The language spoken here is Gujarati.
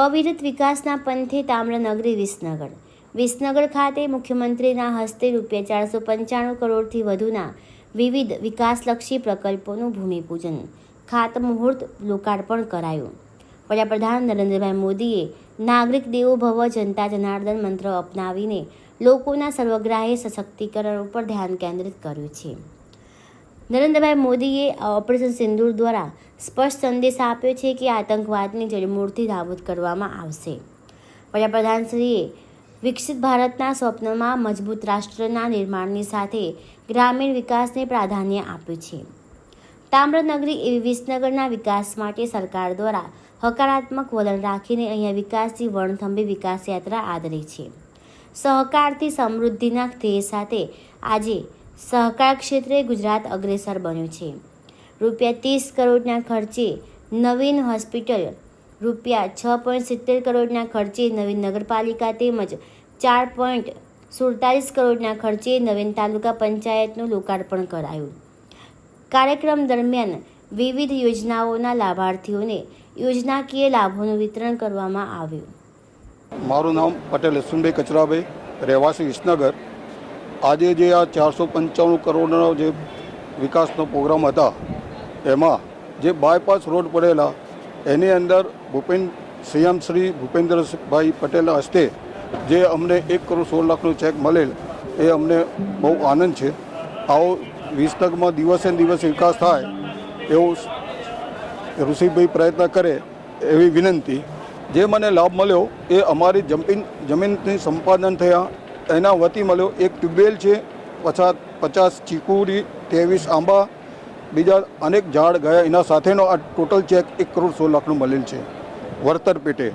અવિરત વિકાસના પંથે તામ્રનગરી વિસનગર. વિસનગર ખાતે મુખ્યમંત્રીના હસ્તે રૂપિયા ચારસો પંચાણું કરોડથી વધુના વિવિધ વિકાસલક્ષી પ્રકલ્પોનું ભૂમિપૂજન ખાતમુહૂર્ત લોકાર્પણ કરાયું. વડાપ્રધાન નરેન્દ્રભાઈ મોદીએ નાગરિક દેવો ભવ જનતા જનાર્દન મંત્ર અપનાવીને લોકોના સર્વગ્રાહી સશક્તિકરણ ઉપર ધ્યાન કેન્દ્રિત કર્યું છે. નરેન્દ્રભાઈ મોદીએ ઓપરેશન સિંદૂર દ્વારા સ્પષ્ટ સંદેશ આપ્યો છે કે આતંકવાદની જડમૂળથી નાબૂદ કરવામાં આવશે. વડાપ્રધાનશ્રીએ વિકસિત ભારતના સ્વપ્નમાં મજબૂત રાષ્ટ્રના નિર્માણની સાથે ગ્રામીણ વિકાસને પ્રાધાન્ય આપ્યું છે. તામ્રનગરી એવી વિસનગરના વિકાસ માટે સરકાર દ્વારા હકારાત્મક વલણ રાખીને અહીંયા વિકાસની વણથંભી વિકાસ યાત્રા આદરી છે. સહકારથી સમૃદ્ધિના ધ્યેય સાથે આજે સહકાર ક્ષેત્રે ગુજરાત અગ્રેસર બન્યું છે. રૂપિયા ત્રીસ કરોડના ખર્ચે નવીન હોસ્પિટલ, રૂપિયા છ પોઈન્ટ સિત્તેર કરોડના ખર્ચે નવીન નગરપાલિકા તેમજ ચાર પોઈન્ટ સુડતાલીસ કરોડના ખર્ચે નવીન તાલુકા પંચાયતનું લોકાર્પણ કરાયું. કાર્યક્રમ દરમિયાન વિવિધ યોજનાઓના લાભાર્થીઓને યોજનાકીય લાભોનું વિતરણ કરવામાં આવ્યું. મારું નામ પટેલ યશવંતભાઈ કચરાભાઈ, રહેવાસી વિસનગર. આજે જે આ ચારસો પંચાણું કરોડનો જે વિકાસનો પ્રોગ્રામ હતા, એમાં જે બાયપાસ રોડ પડેલા, એની અંદર ભૂપેન, સીએમ શ્રી ભૂપેન્દ્રભાઈ પટેલના હસ્તે જે અમને એક કરોડ સોળ લાખનો ચેક મળેલ, એ અમને બહુ આનંદ છે. આવો વિસનગરમાં દિવસે દિવસે વિકાસ થાય, એવું ઋષિભાઈ પ્રયત્ન કરે એવી વિનંતી. જે મને લાભ મળ્યો, એ અમારી જમીન જમીનથી સંપાદન થયા એના વતી મળ્યો એક ટ્યુબવેલ છે પચાસ પચાસ ચીકુડી, ત્રેવીસ આંબા, બીજા અનેક ઝાડ ગયા. એના સાથેનો આ ટોટલ ચેક એક કરોડ સોળ લાખનું મળેલ છે. વળતર પેટે.